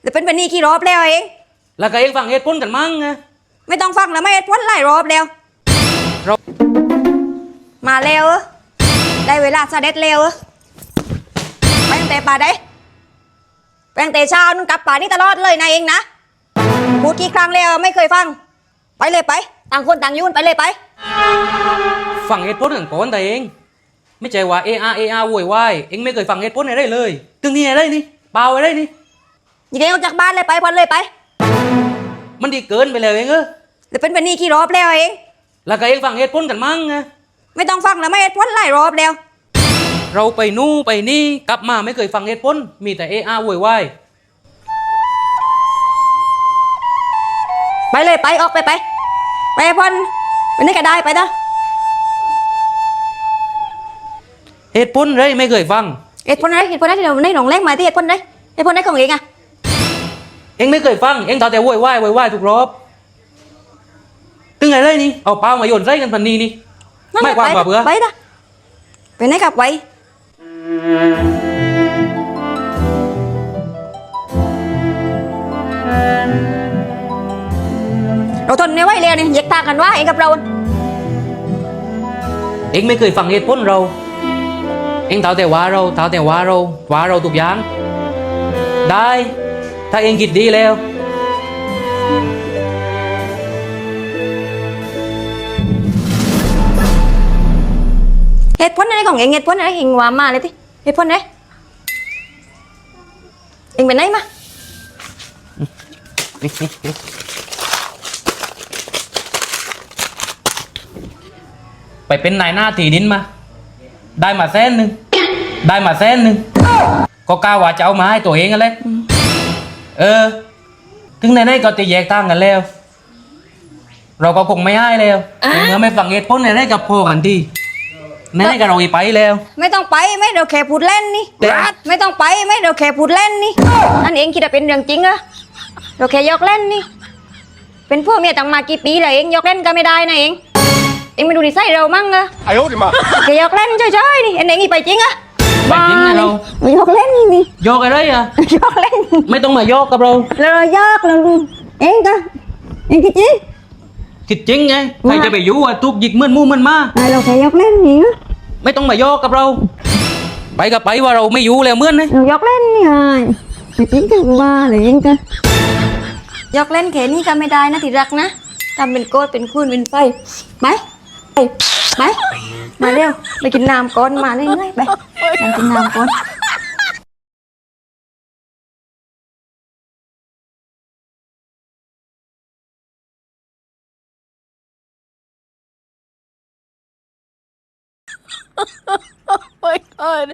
หรือเป็นแบบนี้กี่รอบแล้วเองแล้วก็เองฟังเหตุผลกันมั้งไงไม่ต้องฟังแล้วไม่พ้นหลายรอบแล้วเรามาเร็วเออได้เวลาเสด็จเร็วเออไปตั้งแต่ป่าได้ไปตั้งแต่เช้านุ่นกลับป่านี่ตลอดเลยนะเองนะพูดกี่ครั้งแล้วไม่เคยฟัง ไปเลยไป ต่างคนต่างยุ่นไปเลยไป ฟังเหตุผลกันก่อนแต่เอง ไม่ใช่ว่าเออาเออาโวยวายเองไม่เคยฟังเหตุผลอะไรเลย ตึงนี่อะไรนี่เปล่าอะไรนี่ ยิงเองออกจากบ้านเลยไปพอนเลยไปมันดีเกินไปแล้วเองเออหรือเป็นแบบนี้กี่รอบแล้วเอง แล้วก็เองฟังเหตุผลกันมั้งไงไม่ต้องฟังแล้วไม่พ้นหลายรอบแล้ว เราไปนู่นไปนี่กลับมาไม่เคยฟังเหตุผลมีแต่เออาโวยวายไปเลยไปออกไปไป ไปพอนไปนี่ก็ได้ไปนะเหตุผลอะไรไม่เคยฟังเหตุผลอะไรเหตุผลอะไรที่เราในหนองแรงมาที่เหตุผลอะไรเหตุผลอะไรของเองอะ เองไม่เคยฟัง เองตอนแต่โวยวายโวยวายทุกรอบตึงไงเลยนี่ เอาเป้ามาโยนใส่กันพันนี้นี่ นั่นไม่แหละความไปว่าเบื่อ ไปนะไปไหนกับไป เราทนไม่ไหวแล้วนี่แยกทางกันว่าเองกับเรา เองไม่เคยฟังเหตุผลเรา เองเท่าแต่ว่าเราเท่าแต่ว่าเราว่าเราทุกอย่าง ได้ ถ้าเองคิดดีแล้ว เหตุผลอะไรของเองเหตุผลอะไรเองว่ามาเลยที่เหตุผลอะไรเองไปไหนมาไปเป็นนายหน้าตีดินมา ได้มาแสนหนึ่งได้มาแสนหนึ่งก็กล้าว่าจะเอามาให้ตัวเองกันเลย เออ ถึงไหนๆก็จะแยกทางกันแล้ว เราก็คงไม่ให้แล้วเมื่อไม่ฟังเหตุผลอะไรกับพ่อกันทีไหนๆก็เราอีไปแล้ว ไม่ต้องไปไม่เดี๋ยวแค่พูดเล่นนี่ แต่ ไม่ต้องไปไม่เดี๋ยวแค่พูดเล่นนี่นั่นเองคิดว่าเป็นเรื่องจริงเหรอเราแค่ยอกเล่นนี่ เป็นพวกเมียตั้งมากี่ปีแล้วเองยอกเล่นก็ไม่ได้นะเองเองมาดูนิสัยเรามั่งเหรอ 哎呦我的妈！ แค่ยอกเล่นเฉยๆนี่เอ็นเองอีไปจริงเหรอ ะไปจริงนะเราไม่ยอกเล่นนี่โยกอะไรอะยอกเล่น ไม่ต้องมาโยกกับเราเรายอกเราเองก็เองคิดจริงคิดจริงไงใครจะไปอยู่อะทุกหยิกเหมื่อนหมู่เหมื่อนมาเราแค่ยอกเล่นนี่ไม่ต้องมาโยกกับเรา ไปกับไปว่าเราไม่อยู่แล้วเหมื่อนนะเรายอกเล่นนี่ไงไม่จริงก็บ้าเลยเองก็ยอกเล่นแค่นี้ก็ไม่ได้นะที่รักนะทำเป็นโกดเป็นคูนเป็นไฟไปไป ไปมาเร็วไปกินน้ำก่อนมาเรื่อยๆไปไปกินน้ำก่อน my god.